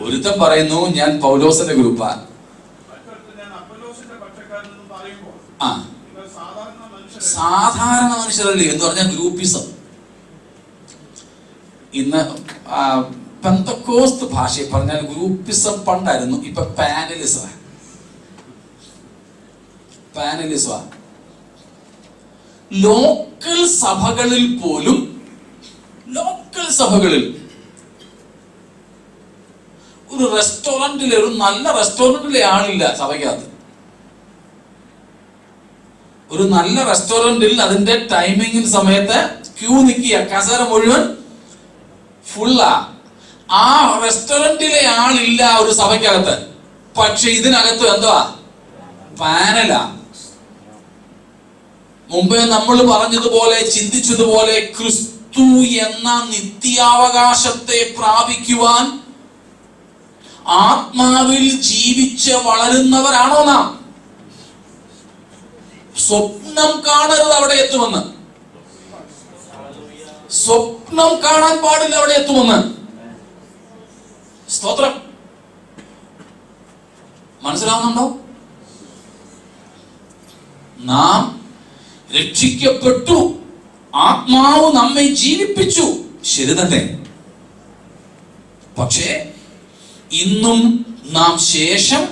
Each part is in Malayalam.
ഒരുത്തൻ പറയുന്നു ഞാൻ പൗലോസിന്റെ ഗ്രൂപ്പാ ആ. സാധാരണ മനുഷ്യരെ സാധാരണ മനുഷ്യരല്ലേ? എന്ന് പറഞ്ഞാൽ ഗ്രൂപ്പിസം. ഇന്ന് പെന്തക്കോസ്ത് ഭാഷയിൽ പറഞ്ഞാൽ ഗ്രൂപ്പിസം പണ്ടായിരുന്നു. ഇപ്പൊ പാനലിസം. പാനലിസം. ലോക്കൽ സഭകളിൽ പോലും ലോക്കൽ സഭകളിൽ ഒരു റെസ്റ്റോറന്റിലെ ഒരു നല്ല റെസ്റ്റോറന്റിലെ ആളില്ല സഭയ്ക്കകത്ത്. ഒരു നല്ല റെസ്റ്റോറന്റിൽ അതിന്റെ ടൈമിംഗിൽ സമയത്ത് ക്യൂ നിൽക്കുക കസേര മുഴുവൻ ഫുള്ളാ ആ റെസ്റ്റോറന്റിലെ ആളില്ല ഒരു സഭയ്ക്കകത്ത്. പക്ഷെ ഇതിനകത്ത് എന്തുവാ? പാനലാ. മുമ്പേ നമ്മൾ പറഞ്ഞതുപോലെ ചിന്തിച്ചതുപോലെ ക്രിസ്തു എന്ന നിത്യാവകാശത്തെ പ്രാപിക്കുവാൻ ആത്മാവിൽ ജീവിച്ച് വളരുന്നവരാണോ നാം? സ്വപ്നം കാണരുത് അവിടെ എത്തുമെന്ന്. സ്വപ്നം കാണാൻ പാടില്ല അവിടെ എത്തുമെന്ന്. സ്തോത്രം. മനസ്സിലാവുന്നുണ്ടോ? നാം രക്ഷിക്കപ്പെട്ടു. ആത്മാവ് നമ്മെ ജീവിപ്പിച്ചു. ശരി തന്നെ. പക്ഷേ ഇന്നും നാം ശേഷം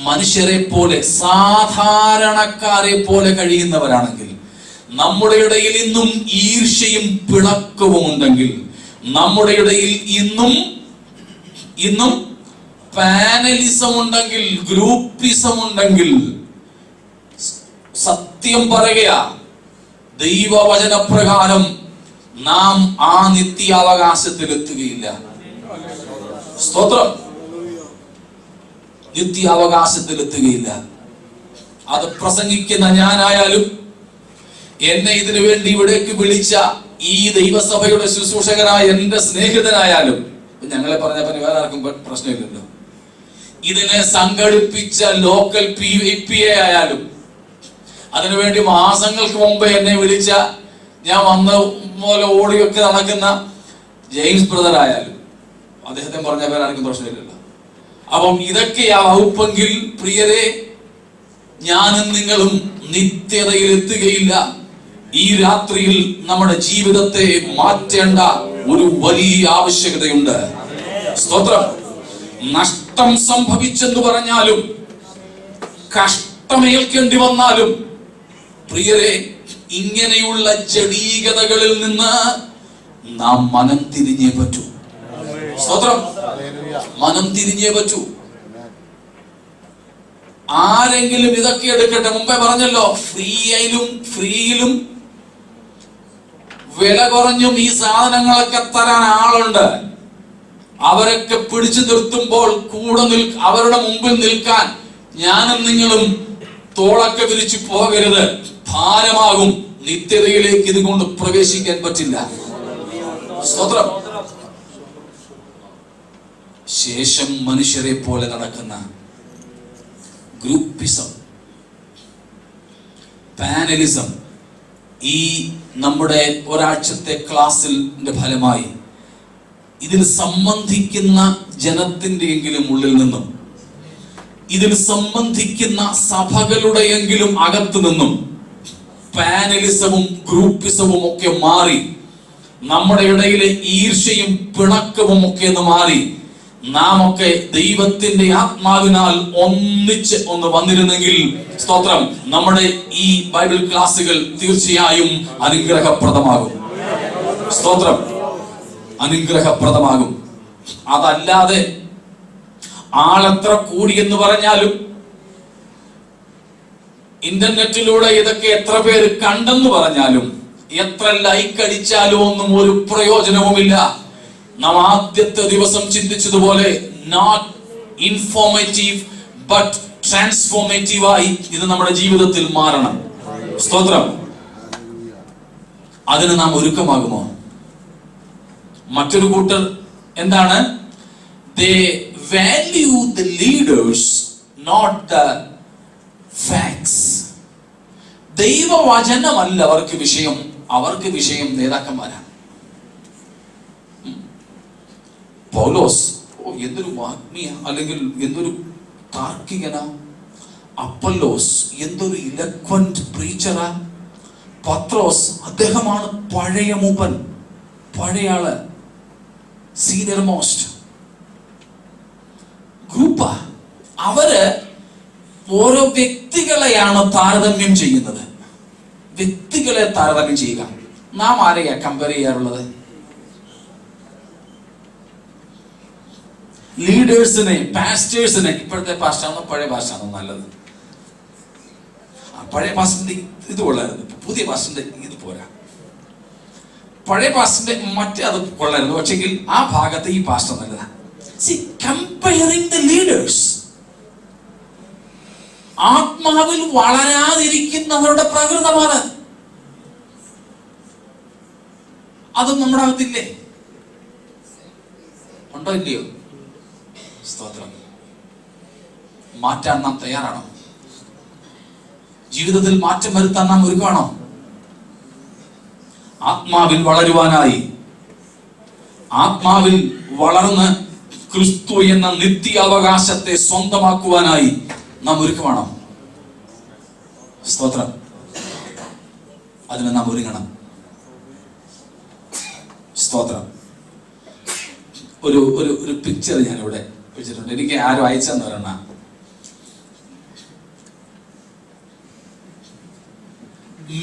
മനുഷ്യരെ പോലെ സാധാരണക്കാരെ പോലെ കഴിയുന്നവരാണെങ്കിൽ നമ്മുടെ ഇടയിൽ ഇന്നും ഈർഷ്യയും പിളക്കവും ഉണ്ടെങ്കിൽ നമ്മുടെ ഇടയിൽ ഇന്നും ഇന്നും പാനലിസം ഉണ്ടെങ്കിൽ ഗ്രൂപ്പിസം ഉണ്ടെങ്കിൽ സത്യം പറയുക ദൈവവചനപ്രകാരം നാം ആ നിത്യാവകാശത്തിൽ എത്തുകയില്ല സ്തോത്രം. നിത്യാവകാശത്തിൽ എത്തുകയില്ല അത് പ്രസംഗിക്കുന്ന ഞാനായാലും എന്നെ ഇതിനു വേണ്ടി ഇവിടേക്ക് വിളിച്ച ഈ ദൈവസഭയുടെ ശുശ്രൂഷകനായ എന്റെ സ്നേഹിതനായാലും ഞങ്ങളെ പറഞ്ഞ വേറെ ആർക്കും പ്ര- പ്രശ്നമില്ലല്ലോ. ഇതിനെ സംഘടിപ്പിച്ച ലോക്കൽ പി പി എ ആയാലും അതിനുവേണ്ടി മാസങ്ങൾക്ക് മുമ്പ് എന്നെ വിളിച്ച ഞാൻ വന്ന പോലെ ഓടിയൊക്കെ നടക്കുന്ന ജെയിംസ് ബ്രദർ ആയാലും അദ്ദേഹത്തെ പറഞ്ഞ വേറെ ആർക്കും പ്രശ്നമില്ലല്ലോ അപ്പം ഇതൊക്കെ ആ വകുപ്പെങ്കിൽ പ്രിയരെ ഞാനും നിങ്ങളും നിത്യതയിൽ എത്തുകയില്ല. ഈ രാത്രിയിൽ നമ്മുടെ ജീവിതത്തെ മാറ്റേണ്ട ഒരു വലിയ ആവശ്യകതയുണ്ട്. സ്തോത്രം. നഷ്ടം സംഭവിച്ചെന്ന് പറഞ്ഞാലും കഷ്ടമേൽക്കേണ്ടി വന്നാലും പ്രിയരെ ഇങ്ങനെയുള്ള ജടീകതകളിൽ നിന്ന് നാം മനം തിരിഞ്ഞേ പറ്റൂ. സ്തോത്രം. മനം തിരിഞ്ഞേ പറ്റൂ. ആരെങ്കിലും ഇതൊക്കെ എടുക്കട്ടെ. മുമ്പേ പറഞ്ഞല്ലോ ഫ്രീയിലും ഫ്രീയിലും വില കുറഞ്ഞും ഈ സാധനങ്ങളൊക്കെ തരാൻ ആളുണ്ട്. അവരൊക്കെ പിടിച്ചു നിർത്തുമ്പോൾ കൂടെ നിൽ അവരുടെ മുമ്പിൽ നിൽക്കാൻ ഞാനും നിങ്ങളും തോളൊക്കെ വിരിച്ചു പോകരുത്. ഭാരമാകും. നിത്യതയിലേക്ക് ഇതുകൊണ്ട് പ്രവേശിക്കാൻ പറ്റില്ല. സ്തോത്രം. ശേഷം മനുഷ്യരെ പോലെ നടക്കുന്ന ഗ്രൂപ്പിസം പാനലിസം ഈ നമ്മുടെ ഒരാഴ്ചത്തെ ക്ലാസ്സിൽ ഫലമായി ഇതിൽ സംബന്ധിക്കുന്ന ജനത്തിന്റെയെങ്കിലും ഉള്ളിൽ നിന്നും ഇതിൽ സംബന്ധിക്കുന്ന സഭകളുടെയെങ്കിലും അകത്തു നിന്നും പാനലിസവും ഗ്രൂപ്പിസവും ഒക്കെ മാറി നമ്മുടെ ഇടയിലെ ഈർഷ്യയും പിണക്കവും ഒക്കെ മാറി നാം ഒക്കെ ദൈവത്തിന്റെ ആത്മാവിനാൽ ഒന്നിച്ച് ഒന്ന് വന്നിരുന്നെങ്കിൽ സ്തോത്രം. നമ്മുടെ ഈ ബൈബിൾ ക്ലാസ്സുകൾ തീർച്ചയായും അനുഗ്രഹപ്രദമാകും. സ്തോത്രം. അനുഗ്രഹപ്രദമാകും. അതല്ലാതെ ആളെത്ര കൂടി എന്ന് പറഞ്ഞാലും ഇന്റർനെറ്റിലൂടെ ഇതൊക്കെ എത്ര പേര് കണ്ടെന്ന് പറഞ്ഞാലും എത്ര ലൈക്ക് അടിച്ചാലും ഒന്നും ഒരു പ്രയോജനവുമില്ല. നാം ആദ്യത്തെ ദിവസം ചിന്തിച്ചതുപോലെ നോട്ട് ഇൻഫോർമേറ്റീവ് ബട്ട് ട്രാൻസ്ഫോർമേറ്റീവ് ആയി ഇത് നമ്മുടെ ജീവിതത്തിൽ മാറണം. സ്തോത്രം. അതിന് നാം ഒരുക്കമാകുമോ? മറ്റൊരു കൂട്ടർ എന്താണ്? They value the leaders not the facts ദൈവവചനമല്ല അവർക്ക് വിഷയം അവർക്ക് വിഷയം നേതാക്കന്മാരാണ്. പൗലോസ് ഓ എന്തൊരു വാഗ്മിയ അല്ലെങ്കിൽ എന്തൊരു താർക്കികന. അപ്പല്ലോസ് എന്തൊരു ഇലക്വന്റ് പ്രീച്ചറാ പത്രോസ് അദ്ദേഹമാണ് പഴയ മൂപ്പൻ. പഴയ ആൾ. Senior most ഗ്രൂപ്പ. അവർ ഓരോ വ്യക്തികളെയാണ് താരതമ്യം ചെയ്യുന്നത്. വ്യക്തികളെ താരതമ്യം ചെയ്യുക. നാം ആരെയാ കമ്പയർ ചെയ്യാറുള്ളത്? ലീഡേഴ്സിനെ പാസ്റ്റേഴ്സിനെ ഇപ്പോഴത്തെ പാസ്റ്റാണോ പഴയ പാസ്റ്റാണോ നല്ലത്. പഴയ പാസ്റ്റിന്റെ ഇത് കൊള്ളായിരുന്നു പുതിയ പാസ്റ്റിന്റെ ഇത് പോരാ. പഴയ പാസ്റ്റിന്റെ മറ്റേ അത് കൊള്ളായിരുന്നു. പക്ഷെങ്കിൽ ആ ഭാഗത്ത് ഈ പാസ്റ്റർ നല്ലതാണ് ലീഡേഴ്സ് ആത്മാവിൽ വളരാതിരിക്കുന്നവരുടെ പ്രകൃതമാണ്. അത് നമ്മുടെ അകത്തില്ലേ? ഉണ്ടോ ഇല്ലയോ? സ്തോത്രം. മാറ്റാൻ നാം തയ്യാറാണോ? ജീവിതത്തിൽ മാറ്റം വരുത്താൻ നാം ഒരുക്കമാണോ ആത്മാവിൽ വളരുവാനായി ആത്മാവിൽ വളർന്ന് ക്രിസ്തു എന്ന നിത്യാവകാശത്തെ സ്വന്തമാക്കുവാനായി നാം ഒരുക്കമാണോ സ്തോത്രം. അതിന് നാം ഒരുങ്ങണം. സ്തോത്രം. ഒരു ഒരു ഒരു പിക്ചർ ഞാനിവിടെ വെച്ചിട്ടുണ്ട് എനിക്ക് ആരും അയച്ചെന്ന് പറയണ?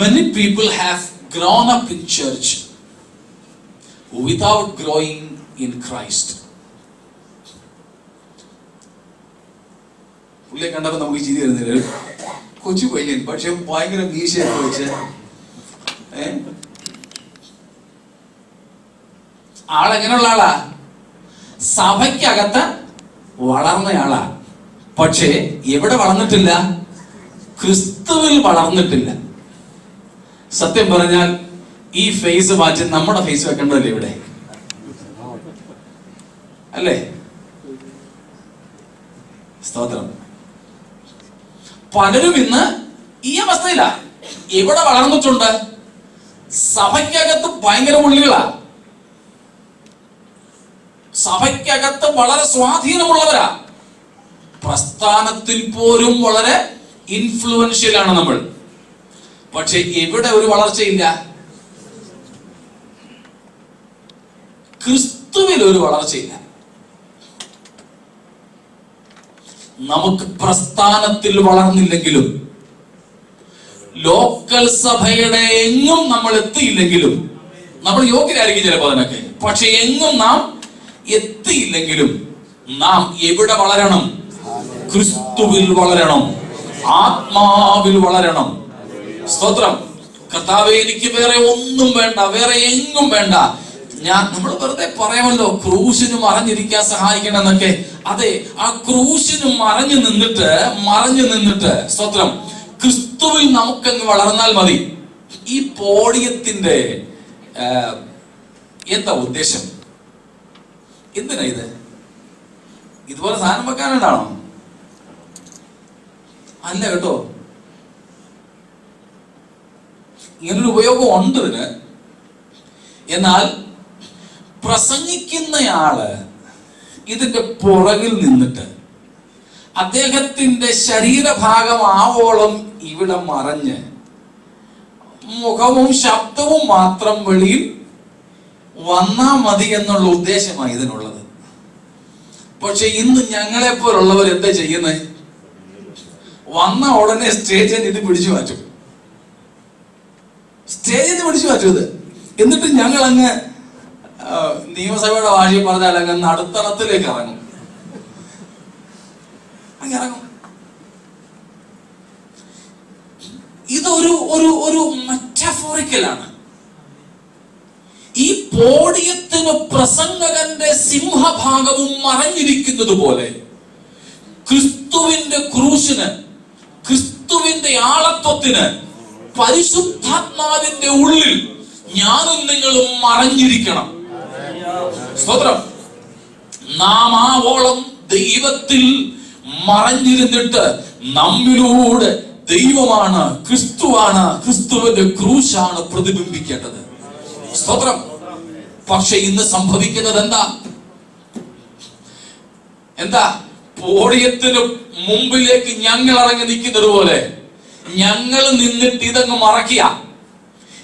Many people have grown up in church without growing in Christ. പുള്ളിയെ കണ്ടപ്പോൾ നമുക്ക് ചിരി വരുന്നില്ല. കൊച്ചു പയ്യൻ പക്ഷെ ഭയങ്കര മീശയൊക്കെ വെച്ച് ആളെങ്ങനെയുള്ള ആളാ? സഭയ്ക്കകത്ത് വളർന്നയാളാ പക്ഷേ എവിടെ വളർന്നിട്ടില്ല? ക്രിസ്തുവിൽ വളർന്നിട്ടില്ല. സത്യം പറഞ്ഞാൽ ഈ ഫേസ് മാറ്റി നമ്മുടെ ഫേസ് വെക്കേണ്ടതല്ലേ ഇവിടെ? അല്ലേ? സ്തോത്രം. പലരും ഇന്ന് ഈ അവസ്ഥയിലാ. എവിടെ വളർന്നിട്ടുണ്ട്? സഭയ്ക്കകത്ത് ഭയങ്കര ഉള്ളികളാ സഭയ്ക്കകത്ത് വളരെ സ്വാധീനമുള്ളവരാ. പ്രസ്ഥാനത്തിൽ പോലും വളരെ ഇൻഫ്ലുവൻഷ്യൽ ആണ് നമ്മൾ. പക്ഷെ എവിടെ ഒരു വളർച്ചയില്ല. ക്രിസ്തുവിൽ ഒരു വളർച്ചയില്ല. നമുക്ക് പ്രസ്ഥാനത്തിൽ വളർന്നില്ലെങ്കിലും ലോക്കൽ സഭയുടെ എങ്ങും നമ്മൾ എത്തിയില്ലെങ്കിലും നമ്മൾ യോഗ്യരായിരിക്കും ചിലപ്പോൾ അതിനൊക്കെ. പക്ഷെ എങ്ങും നാം എത്തിയില്ലെങ്കിലും നാം എവിടെ വളരണം? ക്രിസ്തുവിൽ വളരണം. ആത്മാവിൽ വളരണം. സ്തോത്രം. കർത്താവെ എനിക്ക് വേറെ ഒന്നും വേണ്ട. വേറെ എങ്ങും വേണ്ട. ഞാൻ നമ്മൾ വെറുതെ പറയാമല്ലോ ക്രൂശിന് മറഞ്ഞിരിക്കാൻ സഹായിക്കണം എന്നൊക്കെ അതെ ആ ക്രൂശിന് മറഞ്ഞു നിന്നിട്ട് മറഞ്ഞു നിന്നിട്ട് സ്തോത്രം. ക്രിസ്തുവിൽ നമുക്കങ്ങ് വളർന്നാൽ മതി. ഈ പോഡിയത്തിന്റെ എന്താ ഉദ്ദേശം? എന്തിനാ ഇത്? ഇതുപോലെ സാധനം വെക്കാനുണ്ടാണോ? അല്ല കേട്ടോ. ഇങ്ങനൊരു ഉപയോഗം ഉണ്ട് ഇതിന്. എന്നാൽ പ്രസംഗിക്കുന്നയാൾ ഇതിന്റെ പുറകിൽ നിന്നിട്ട് അദ്ദേഹത്തിന്റെ ശരീരഭാഗം ആവോളം ഇവിടെ മറഞ്ഞ് മുഖവും ശബ്ദവും മാത്രം വെളിയിൽ വന്നാ മതി എന്നുള്ള ഉദ്ദേശമാണ് ഇതിനുള്ളത്. പക്ഷെ ഇന്ന് ഞങ്ങളെ പോലുള്ളവർ എന്താ ചെയ്യുന്നത് വന്ന ഉടനെ സ്റ്റേജിൽ ഇത് പിടിച്ചു മാറ്റും. സ്റ്റേജിൽ നിന്ന് പിടിച്ചു മാറ്റും ഇത്. എന്നിട്ട് ഞങ്ങൾ അങ്ങ് നിയമസഭയുടെ ഭാഷയിൽ പറഞ്ഞാൽ അങ്ങ് നടുത്തളത്തിലേക്ക് ഇറങ്ങും. അങ്ങ് ഇറങ്ങും. ഇതൊരു ഒരു ഒരു മെറ്റഫോറിക്കലാണ് പോഡിയത്തിന് പ്രസംഗകന്റെ സിംഹഭാഗവും മറഞ്ഞിരിക്കുന്നത് പോലെ ക്രിസ്തുവിന്റെ ക്രൂശിന് ക്രിസ്തുവിന്റെ ആളത്വത്തിന് പരിശുദ്ധാത്മാവിന്റെ ഉള്ളിൽ ഞാനും നിങ്ങളും മറഞ്ഞിരിക്കണം. സ്തോത്രം. നാം ആവോളം ദൈവത്തിൽ മറഞ്ഞിരുന്നിട്ട് നമ്മിലൂടെ ദൈവമാണ് ക്രിസ്തുവാണ് ക്രിസ്തുവിന്റെ ക്രൂശാണ് പ്രതിബിംബിക്കേണ്ടത്. സ്തോത്രം. പക്ഷെ ഇന്ന് സംഭവിക്കുന്നത് എന്താ? എന്താ? പോടിയത്തിന് മുമ്പിലേക്ക് ഞങ്ങൾ ഇറങ്ങി നിൽക്കുന്നത് പോലെ. ഞങ്ങൾ നിന്നിട്ട് ഇതങ്ങ് മറക്കിയ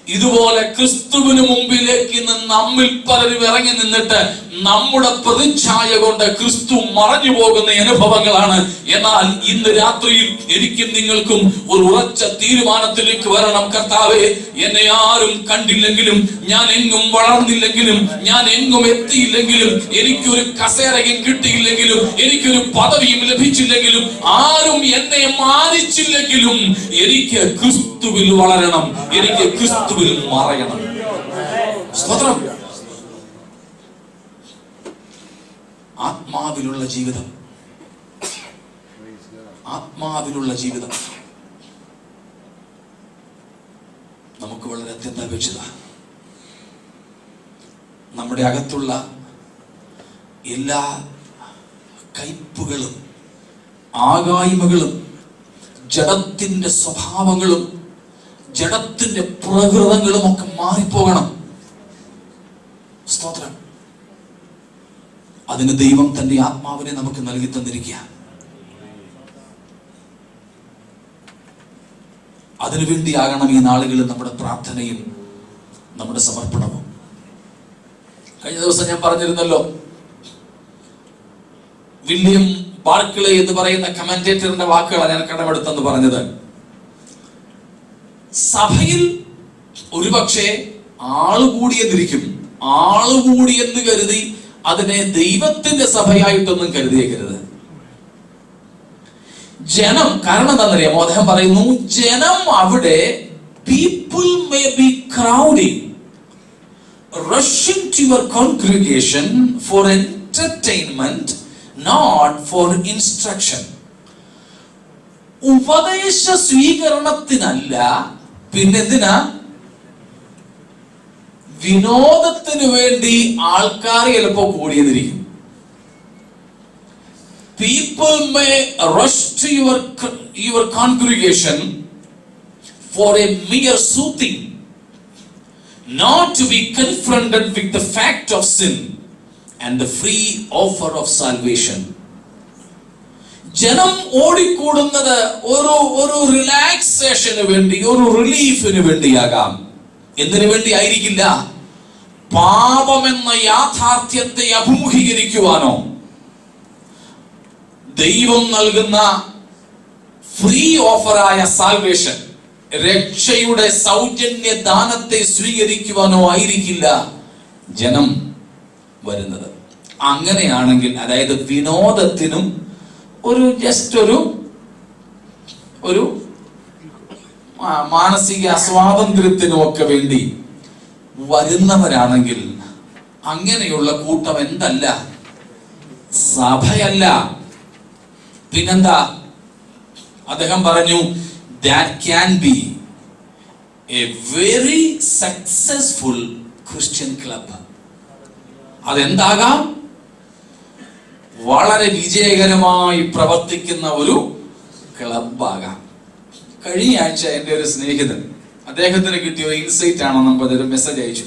ഇതുപോലെ ക്രിസ്തുവിന് മുമ്പിലേക്ക് ഇന്ന് നമ്മിൽ പലരും ഇറങ്ങി നിന്നിട്ട് നമ്മുടെ പ്രതിച്ഛായ കൊണ്ട് ക്രിസ്തു മറഞ്ഞു പോകുന്ന അനുഭവങ്ങളാണ്. എന്നാൽ ഇന്ന് രാത്രിയിൽ എനിക്കും നിങ്ങൾക്കും ഒരു ഉറച്ച തീരുമാനത്തിലേക്ക് വരണം കർത്താവെ. എന്നെ ആരും കണ്ടില്ലെങ്കിലും ഞാൻ എങ്ങും വളർന്നില്ലെങ്കിലും ഞാൻ എങ്ങും എത്തിയില്ലെങ്കിലും എനിക്കൊരു കസേരയും കിട്ടിയില്ലെങ്കിലും എനിക്കൊരു പദവിയും ലഭിച്ചില്ലെങ്കിലും ആരും എന്നെ മാനിച്ചില്ലെങ്കിലും എനിക്ക് ക്രിസ്തുവിൽ വളരണം എനിക്ക് ക്രിസ്തുവിൽ മറയണം. സ്തോത്രം. ആത്മാവിലുള്ള ജീവിതം. ആത്മാവിലുള്ള ജീവിതം. നമുക്ക് വളരെ അത്യന്താപേക്ഷിത. നമ്മുടെ അകത്തുള്ള എല്ലാ കയ്പുകളും ആകായ്മകളും ജഡത്തിന്റെ സ്വഭാവങ്ങളും ജഡത്തിന്റെ പ്രകൃതങ്ങളും ഒക്കെ മാറിപ്പോകണം. സ്തോത്രം. അതിന് ദൈവം തന്റെ ആത്മാവിനെ നമുക്ക് നൽകി തന്നിരിക്കുക അതിനുവേണ്ടിയാകണം ഈ നാളുകളിൽ നമ്മുടെ പ്രാർത്ഥനയും നമ്മുടെ സമർപ്പണവും. കഴിഞ്ഞ ദിവസം ഞാൻ പറഞ്ഞിരുന്നല്ലോ വില്യം ബാർക്കിളെ എന്ന് പറയുന്ന കമന്റേറ്ററിന്റെ വാക്കുകളാണ് ഞാൻ കടമെടുത്തെന്ന് പറഞ്ഞത്. സഭയിൽ ഒരുപക്ഷെ ആളുകൂടിയെന്നിരിക്കും ആളുകൂടിയെന്ന് കരുതി അതിനെ ദൈവത്തിന്റെ സഭയായിട്ടൊന്നും കരുതിയേക്കരുത്. ജനം കാരണം എന്താണെന്നറിയാമോ? അദ്ദേഹം പറയുന്നു ജനം അവിടെ people may be crowding rushing to your congregation for entertainment, not for instruction. ഉപദേശ സ്വീകരണത്തിനല്ല പിന്നെന്തിനാ? വിനോദത്തിന് വേണ്ടി ആൾക്കാർ ചിലപ്പോ കൂടിയെന്നിരിക്കും people may to your your congregation for a mere soothing not to be confronted with the fact of sin and the free offer of salvation. ജനം ഓടിക്കൂടുന്നത് ഒരു ഒരു റിലാക്സേഷന് വേണ്ടി ഒരു റിലീഫിന് വേണ്ടിയാകാം എന്തിനു വേണ്ടി ആയിരിക്കില്ല പാപമെന്ന യാഥാർത്ഥ്യത്തെ അഭിമുഖീകരിക്കുവാനോ? ദൈവം നൽകുന്ന ഫ്രീ ഓഫറായ സാൽവേഷൻ രക്ഷയുടെ സൗജന്യ ദാനത്തെ സ്വീകരിക്കുവാനോ ആയിരിക്കില്ല ജനം വരുന്നത്. അങ്ങനെയാണെങ്കിൽ അതായത് വിനോദത്തിനും ഒരു ജസ്റ്റ് ഒരു ഒരു മാനസിക സ്വാതന്ത്ര്യത്തിനും ഒക്കെ വേണ്ടി വരുന്നവരാണെങ്കിൽ അങ്ങനെയുള്ള കൂട്ടം എന്തല്ല? സഭയല്ല. പിന്നെന്താ? അദ്ദേഹം പറഞ്ഞു that can be a very successful Christian club അതെന്താകാം? വളരെ വിജയകരമായി പ്രവർത്തിക്കുന്ന ഒരു ക്ലബാകാം കഴിഞ്ഞ ആഴ്ച എന്റെ ഒരു സ്നേഹിതൻ അദ്ദേഹത്തിന് കിട്ടിയ ഒരു ഇൻസൈറ്റ് ആണെന്ന് നമുക്ക് അതൊരു മെസ്സേജ് അയച്ചു.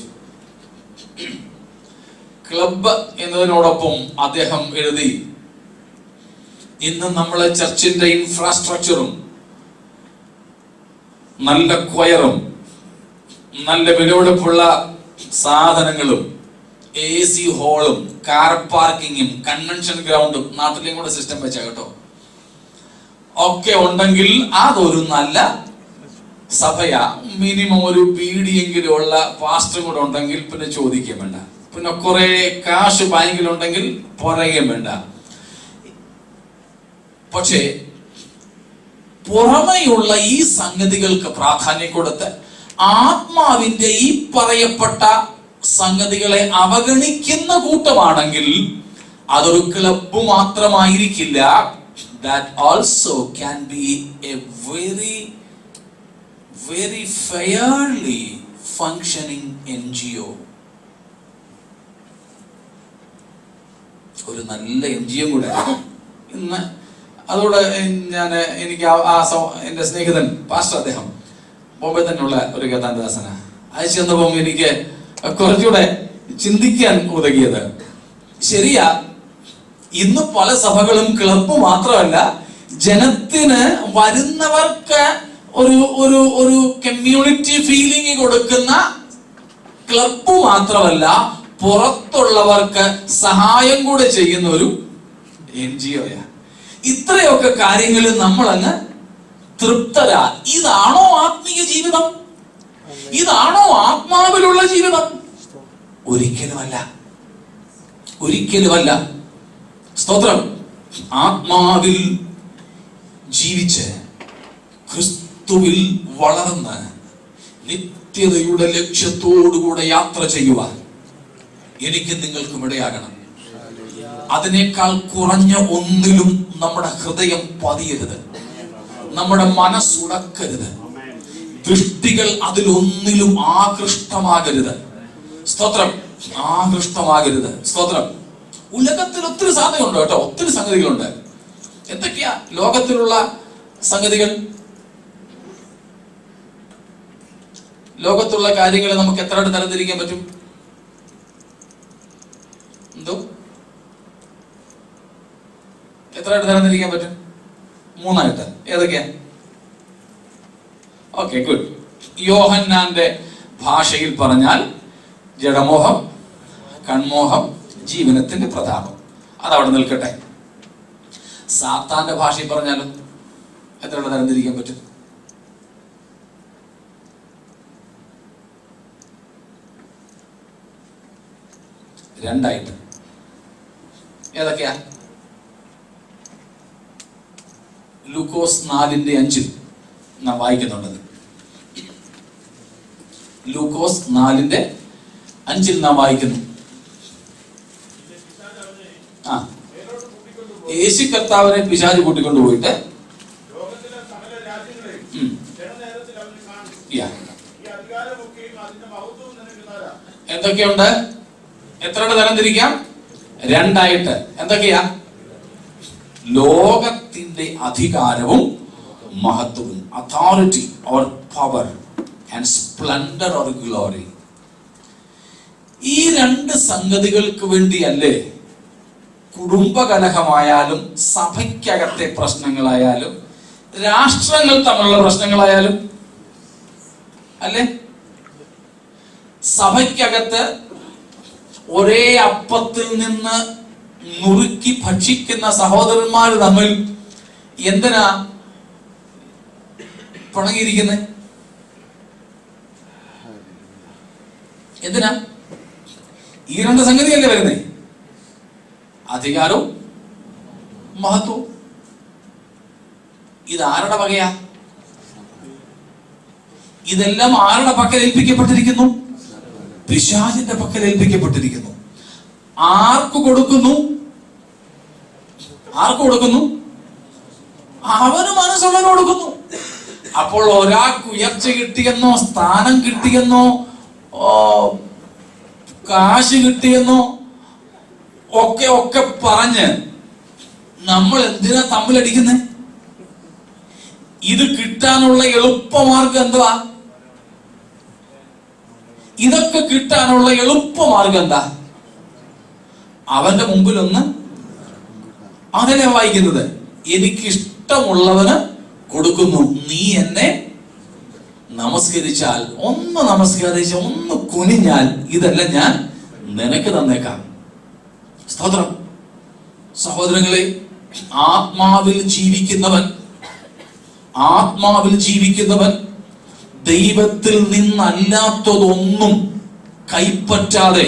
ക്ലബ് എന്നതിനോടൊപ്പം അദ്ദേഹം എഴുതി ഇന്ന് നമ്മളെ ചർച്ചിന്റെ ഇൻഫ്രാസ്ട്രക്ചറും നല്ല ക്വയറും നല്ല വിലപിടിപ്പുള്ള സാധനങ്ങളും എ സി ഹോളും കാർ പാർക്കിങ്ങും കൺവെൻഷൻ ഗ്രൗണ്ടും നാട്ടിലേയും കൂടെ സിസ്റ്റം വെച്ചാൽ കേട്ടോ. ഒക്കെ ഉണ്ടെങ്കിൽ അതൊരു നല്ല സഭയാ. മിനിമം ഒരു പീടിയെങ്കിലും ഉള്ള പാസ്റ്റർ കൂടെ ഉണ്ടെങ്കിൽ പിന്നെ ചോദിക്കുകയും വേണ്ട. പിന്നെ കുറെ കാശ് ബാങ്കിലുണ്ടെങ്കിൽ പുറകെയും വേണ്ട. പക്ഷേ പുറമെയുള്ള ഈ സംഗതികൾക്ക് പ്രാധാന്യം കൊടുത്ത് ആത്മാവിന്റെ ഈ പറയപ്പെട്ട സംഗതികളെ അവഗണിക്കുന്ന കൂട്ടമാണെങ്കിൽ അതൊരു club മാത്രമായിരിക്കില്ല. That also can be a very, very fairly functioning NGO. ഒരു നല്ല എൻ ജി ഒ കൂടെ. ഇന്ന് അതോട് ഞാൻ എനിക്ക് ആ- എന്റെ സ്നേഹിതൻ പാസ്റ്റർ അദ്ദേഹം ബോംബെ തന്നെയുള്ള ഒരു ഗതാന്തദാസന അയച്ചു തന്നപ്പം എനിക്ക് കുറച്ചുകൂടെ ചിന്തിക്കാൻ ഉതകിയത്. ശരിയാ ഇന്ന് പല സഭകളും ക്ലബ്ബ് മാത്രമല്ല ജനത്തിന് വരുന്നവർക്ക് ഒരു ഒരു ഒരു കമ്മ്യൂണിറ്റി ഫീലിംഗ് കൊടുക്കുന്ന ക്ലബ്ബ് മാത്രമല്ല പുറത്തുള്ളവർക്ക് സഹായം കൂടെ ചെയ്യുന്ന ഒരു എൻ ജി ഒയാ ഇത്രയൊക്കെ കാര്യങ്ങളിൽ നമ്മൾ അങ്ങ് തൃപ്തരാ. ഇതാണോ ആത്മീയ ജീവിതം? ഇതാണോ ആത്മാവിലുള്ള ജീവിതം? ഒരിക്കലുമല്ല. ഒരിക്കലുമല്ല. സ്തോത്രം. ആത്മാവിൽ ജീവിച്ച് ക്രിസ്തുവിൽ വളർന്ന് നിത്യതയുടെ ലക്ഷ്യത്തോടുകൂടെ യാത്ര ചെയ്യുവാൻ എനിക്ക് നിങ്ങൾക്കും ഇടയാകണം. അതിനേക്കാൾ കുറഞ്ഞ ഒന്നിലും നമ്മുടെ ഹൃദയം പതിയരുത്. നമ്മുടെ മനസ്സുടക്കരുത് ദൃഷ്ടികൾ അതിലൊന്നിലും ആകൃഷ്ടമാകരുത്. സ്തോത്രം. ആകൃഷ്ടമാകരുത്. സ്തോത്രം. ഉലകത്തിൽ ഒത്തിരി സാധ്യതയുണ്ട് കേട്ടോ. ഒത്തിരി സംഗതികളുണ്ട്. എന്തൊക്കെയാ ലോകത്തിലുള്ള സംഗതികൾ? ലോകത്തുള്ള കാര്യങ്ങളെ നമുക്ക് എത്രയായിട്ട് തരംതിരിക്കാൻ പറ്റും? എന്തോ? എത്രയായിട്ട് തരംതിരിക്കാൻ പറ്റും? മൂന്നായിട്ട്. ഏതൊക്കെയാ? Okay good. യോഹന്നാന്റെ ഭാഷയിൽ പറഞ്ഞാൽ ജഡമോഹം കൺമോഹം ജീവനത്തിന്റെ പ്രതാപം. അതവിടെ നിൽക്കട്ടെ. സാത്താന്റെ ഭാഷയിൽ പറഞ്ഞാലും എത്ര തരംതിരിക്കാൻ പറ്റും? രണ്ടായിട്ട്. ഏതൊക്കെയാ? ലൂക്കോസ് നാലിന്റെ അഞ്ചിൽ നാം വായിക്കുന്നുണ്ടത്. ലൂക്കോസ് നാലിന്റെ അഞ്ചിൽ നാം വായിക്കുന്നു. അതിന്റെ പിശാജ് കൂട്ടിക്കൊണ്ട് പോയിട്ട് എന്തൊക്കെയുണ്ട്? എത്രയുടെ തരം തിരിക്കാം? രണ്ടായിട്ട്. എന്തൊക്കെയാ? ലോകത്തിന്റെ അധികാരവും മഹത്വവും. Authority or power and splendour or glory ഈ രണ്ട് സംഗതികൾക്ക് വേണ്ടിയല്ലേ കുടുംബകലഹമായാലും സഭയ്ക്കകത്തെ പ്രശ്നങ്ങളായാലും രാഷ്ട്രങ്ങൾ തമ്മിലുള്ള പ്രശ്നങ്ങളായാലും അല്ലേ? സഭയ്ക്കകത്ത് ഒരേ അപ്പത്തിൽ നിന്ന് നുറുക്കി ഭക്ഷിക്കുന്ന സഹോദരന്മാർ തമ്മിൽ എന്തിനാ പിണങ്ങിയിരിക്കുന്നത് എന്തിനാ? ഈ രണ്ട് സംഗതിയല്ലേ വരുന്നേ? അധികാരവും മഹത്വവും. ഇത് ആരുടെ വകയാ? ഇതെല്ലാം ആരുടെ പക്കൽ ഏൽപ്പിക്കപ്പെട്ടിരിക്കുന്നു പിശാചിന്റെ പക്കൽ ഏൽപ്പിക്കപ്പെട്ടിരിക്കുന്നു ആർക്ക് കൊടുക്കുന്നു? ആർക്ക് കൊടുക്കുന്നു? അവന് മനസ്സുള്ളവന് കൊടുക്കുന്നു. അപ്പോൾ ഒരാൾക്ക് ഉയർച്ച കിട്ടിയെന്നോ സ്ഥാനം കിട്ടിയെന്നോ കാശ് കിട്ടിയെന്നോ ഒക്കെ ഒക്കെ പറഞ്ഞ് നമ്മൾ എന്തിനാ തമ്മിലടിക്കുന്നത് ഇത് കിട്ടാനുള്ള എളുപ്പമാർഗം എന്തുവാ? ഇതൊക്കെ കിട്ടാനുള്ള എളുപ്പമാർഗം എന്താ? അവന്റെ മുമ്പിൽ ഒന്ന് അങ്ങനെ വായിക്കുന്നത്? എനിക്ക് ഇഷ്ടമുള്ളവന് കൊടുക്കുന്നു. നീ എന്നെ നമസ്കരിച്ചാൽ ഒന്ന് നമസ്കരിച്ച് ഒന്ന് കുനിഞ്ഞാൽ ഇതെല്ലാം ഞാൻ നിനക്ക് തന്നേക്കാം. സ്തോത്രം. സഹോദരങ്ങളെ ആത്മാവിൽ ജീവിക്കുന്നവൻ ആത്മാവിൽ ജീവിക്കുന്നവൻ ദൈവത്തിൽ നിന്നല്ലാത്തതൊന്നും കൈപ്പറ്റാതെ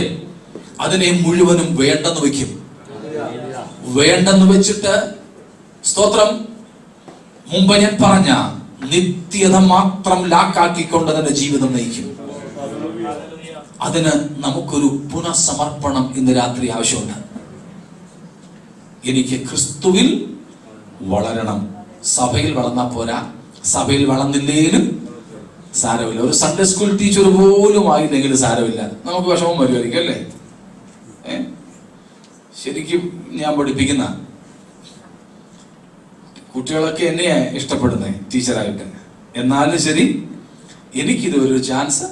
അതിനെ മുഴുവനും വേണ്ടെന്ന് വെക്കും വേണ്ടെന്ന് വെച്ചിട്ട് സ്തോത്രം മുമ്പ് ഞാൻ പറഞ്ഞ നിത്യത മാത്രം ലാക്കാക്കിക്കൊണ്ട് അതിന്റെ ജീവിതം നയിക്കും. അതിന് നമുക്കൊരു പുനഃസമർപ്പണം ഇന്ന് രാത്രി ആവശ്യമുണ്ട്. എനിക്ക് ക്രിസ്തുവിൽ വളരണം. സഭയിൽ വളർന്നാ പോരാ. സഭയിൽ വളർന്നില്ലേലും സാരമില്ല. ഒരു സൺഡേ സ്കൂൾ ടീച്ചർ പോലും ആയില്ലെങ്കിൽ സാരമില്ല. നമുക്ക് വിഷമം വരുമായിരിക്കും അല്ലേ? ശരിക്കും ഞാൻ പഠിപ്പിക്കുന്ന കുട്ടികളൊക്കെ എന്നെയാ ഇഷ്ടപ്പെടുന്നത് ടീച്ചറായിട്ട്. എന്നാലും ശരി എനിക്കിത് ഒരു ചാൻസ്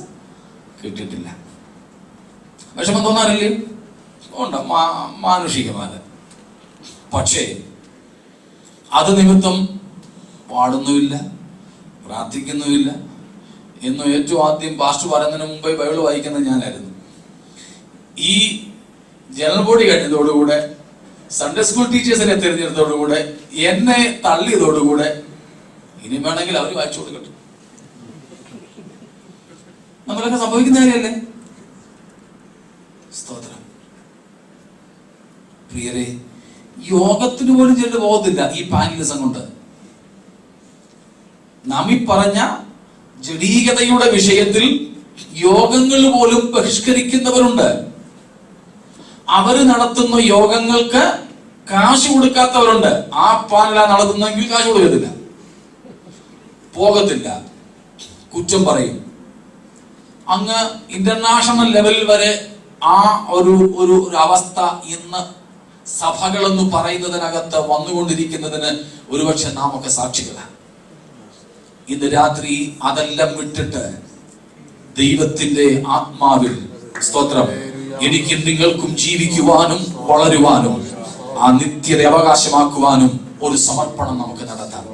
കിട്ടിയിട്ടില്ല. വിഷമം തോന്നാറില്ലേ? ഉണ്ട് മാനുഷികമാണ് പക്ഷേ അത് നിമിത്തം പാടുന്നുമില്ല പ്രാർത്ഥിക്കുന്നുമില്ല എന്ന് ഏറ്റവും ആദ്യം പാസ്റ്റ് പറയുന്നതിന് മുമ്പേ ബൈബിൾ വായിക്കുന്ന ഞാനായിരുന്നു. ഈ ജനറൽ ബോഡി കഴിഞ്ഞതോടുകൂടെ സൺഡേ സ്കൂൾ ടീച്ചേഴ്സിനെ തിരഞ്ഞെടുത്തോടുകൂടെ എന്നെ തള്ളിയതോടുകൂടെ ഇനി വേണമെങ്കിൽ അവർ വായിച്ചു കൊടുക്കട്ടെ. നമ്മളൊക്കെ സംഭവിക്കുന്ന കാര്യമല്ലേ? സ്തോത്രം. പ്രിയരെ യോഗത്തിന് പോലും ചെല്ലു പോകത്തില്ല ഈ പാനലിസം കൊണ്ട്. നാം ഈ പറഞ്ഞ ജഡീകതയുടെ വിഷയത്തിൽ യോഗങ്ങൾ പോലും ബഹിഷ്കരിക്കുന്നവരുണ്ട്. അവർ നടത്തുന്ന യോഗങ്ങൾക്ക് കാശ് കൊടുക്കാത്തവരുണ്ട്. ആ പാനല നടത്തുന്നെങ്കിൽ കാശ് കൊടുക്കത്തില്ല. പോകത്തില്ല. കുറ്റം പറയും. അങ്ങ് ഇന്റർനാഷണൽ ലെവലിൽ വരെ ആ ഒരു ഒരു അവസ്ഥ ഇന്ന് സഭകളെന്ന് പറയുന്നതിനകത്ത് വന്നുകൊണ്ടിരിക്കുന്നതിന് ഒരുപക്ഷെ നാം ഒക്കെ സാക്ഷികളാണ് ഇന്ന് രാത്രി അതെല്ലാം വിട്ടിട്ട് ദൈവത്തിന്റെ ആത്മാവിൽ സ്തോത്രം. എനിക്ക് നിങ്ങൾക്കും ജീവിക്കുവാനും വളരുവാനും ആ നിത്യത അവകാശമാക്കുവാനും ഒരു സമർപ്പണം നമുക്ക് നടത്താം.